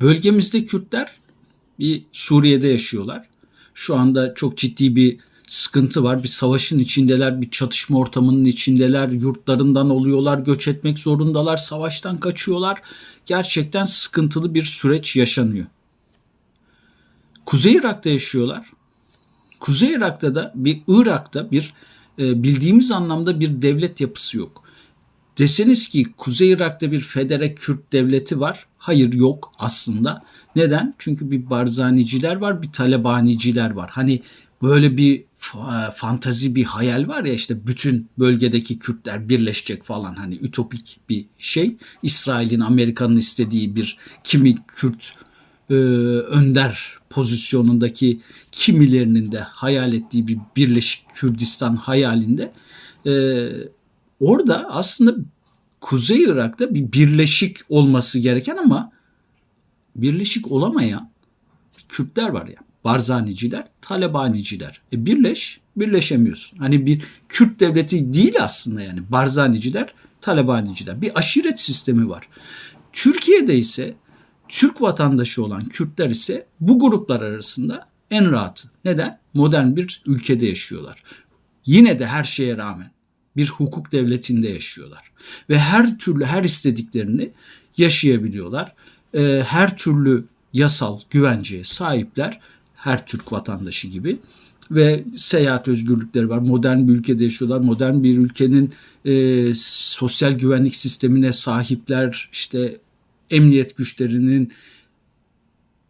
Bölgemizde Kürtler bir Suriye'de yaşıyorlar. Şu anda çok ciddi bir sıkıntı var. Bir savaşın içindeler, bir çatışma ortamının içindeler. Yurtlarından oluyorlar, göç etmek zorundalar, savaştan kaçıyorlar. Gerçekten sıkıntılı bir süreç yaşanıyor. Kuzey Irak'ta yaşıyorlar. Kuzey Irak'ta da bir Irak'ta bir e, bildiğimiz anlamda bir devlet yapısı yok. Deseniz ki Kuzey Irak'ta bir federe Kürt devleti var. Hayır yok aslında. Neden? Çünkü bir Barzaniciler var, bir Talebaniciler var. Hani böyle bir fa- fantazi bir hayal var ya işte bütün bölgedeki Kürtler birleşecek falan hani ütopik bir şey. İsrail'in, Amerika'nın istediği bir kimi Kürt e, önder pozisyonundaki kimilerinin de hayal ettiği bir Birleşik Kürdistan hayalinde e, orada aslında Kuzey Irak'ta bir birleşik olması gereken ama birleşik olamayan Kürtler var ya. Barzaniciler, Talebaniciler. E birleş, birleşemiyorsun. Hani bir Kürt devleti değil aslında yani. Barzaniciler, Talebaniciler. Bir aşiret sistemi var. Türkiye'de ise Türk vatandaşı olan Kürtler ise bu gruplar arasında en rahatı. Neden? Modern bir ülkede yaşıyorlar. Yine de her şeye rağmen bir hukuk devletinde yaşıyorlar. Ve her türlü her istediklerini yaşayabiliyorlar. Ee, her türlü yasal güvenceye sahipler her Türk vatandaşı gibi ve seyahat özgürlükleri var. Modern bir ülkede yaşıyorlar. Modern bir ülkenin e, sosyal güvenlik sistemine sahipler. İşte emniyet güçlerinin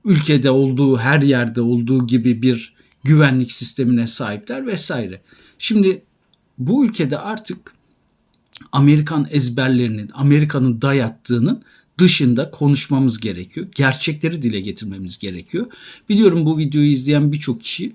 ülkede olduğu her yerde olduğu gibi bir güvenlik sistemine sahipler vesaire. Şimdi bu ülkede artık Amerikan ezberlerinin, Amerika'nın dayattığının dışında konuşmamız gerekiyor. Gerçekleri dile getirmemiz gerekiyor. Biliyorum bu videoyu izleyen birçok kişi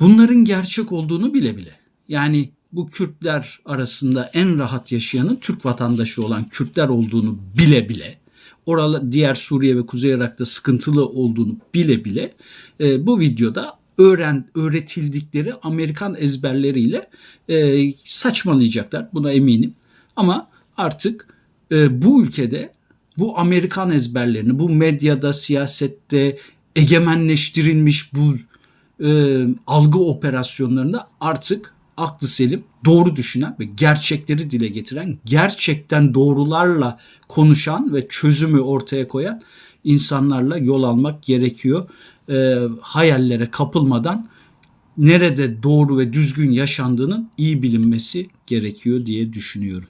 bunların gerçek olduğunu bile bile. Yani bu Kürtler arasında en rahat yaşayanın Türk vatandaşı olan Kürtler olduğunu bile bile oralı diğer Suriye ve Kuzey Irak'ta sıkıntılı olduğunu bile bile e, bu videoda öğren öğretildikleri Amerikan ezberleriyle e, saçmalayacaklar. Buna eminim. Ama artık e, bu ülkede bu Amerikan ezberlerini, bu medyada, siyasette egemenleştirilmiş bu e, algı operasyonlarında artık aklı selim, doğru düşünen ve gerçekleri dile getiren, gerçekten doğrularla konuşan ve çözümü ortaya koyan insanlarla yol almak gerekiyor. E, hayallere kapılmadan nerede doğru ve düzgün yaşandığının iyi bilinmesi gerekiyor diye düşünüyorum.